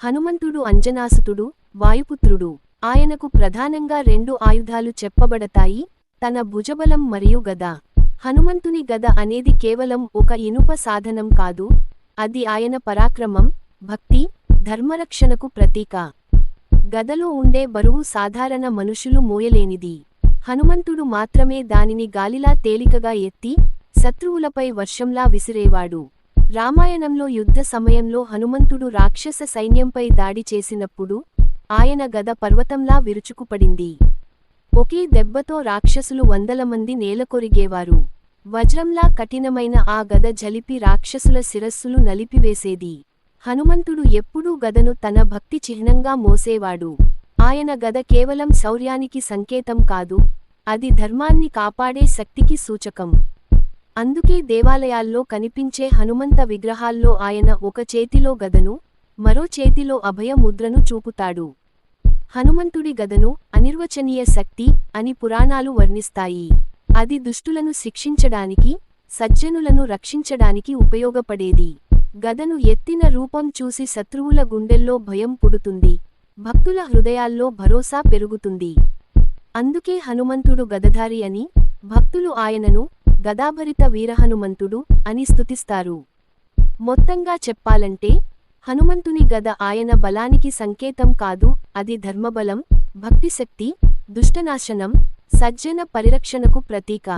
హనుమంతుడు అంజనాసుతుడు వాయుపుత్రుడు. ఆయనకు ప్రధానంగా రెండు ఆయుధాలు చెప్పబడతాయి తన భుజబలం మరియు గద. హనుమంతుని గద అనేది కేవలం ఒక ఇనుప సాధనం కాదు అది ఆయన పరాక్రమం భక్తి ధర్మరక్షణకు ప్రతీక. గదలో ఉండే బరువు సాధారణ మనుషులు మోయలేనిది. హనుమంతుడు మాత్రమే దానిని గాలిలా తేలికగా ఎత్తి శత్రువులపై వర్షంలా విసిరేవాడు. రామాయణంలో యుద్ధ సమయంలో హనుమంతుడు రాక్షస సైన్యంపై దాడి చేసినప్పుడు ఆయన గద పర్వతంలా విరుచుకుపడింది. ఒకే దెబ్బతో రాక్షసులు వందల మంది నేలకొరిగేవారు. వజ్రంలా కఠినమైన ఆ గద జలిపి రాక్షసుల శిరస్సులు నలిపివేసేది. హనుమంతుడు ఎప్పుడూ గదను తన భక్తి చిహ్నంగా మోసేవాడు. ఆయన గద కేవలం శౌర్యానికి సంకేతం కాదు అది ధర్మాన్ని కాపాడే శక్తికి సూచకం. అందుకే దేవాలయాల్లో కనిపించే హనుమంత విగ్రహాల్లో ఆయన ఒక చేతిలో గదను మరో చేతిలో అభయ ముద్రను చూపుతాడు. హనుమంతుడి గదను అనిర్వచనీయ శక్తి అని పురాణాలు వర్ణిస్తాయి. అది దుష్టులను శిక్షించడానికి సజ్జనులను రక్షించడానికి ఉపయోగపడేది. గదను ఎత్తిన రూపం చూసి శత్రువుల గుండెల్లో భయం పుడుతుంది. భక్తుల హృదయాల్లో భరోసా పెరుగుతుంది. అందుకే హనుమంతుడు గదధారి అని భక్తులు ఆయనను గదాభరిత వీరహనుమంతుడు అని స్తుతిస్తారు. మొత్తంగా చెప్పాలంటే హనుమంతుని గద ఆయన బలానికి సంకేతం కాదు అది ధర్మబలం భక్తిశక్తి దుష్టనాశనం సజ్జన పరిరక్షణకు ప్రతీక.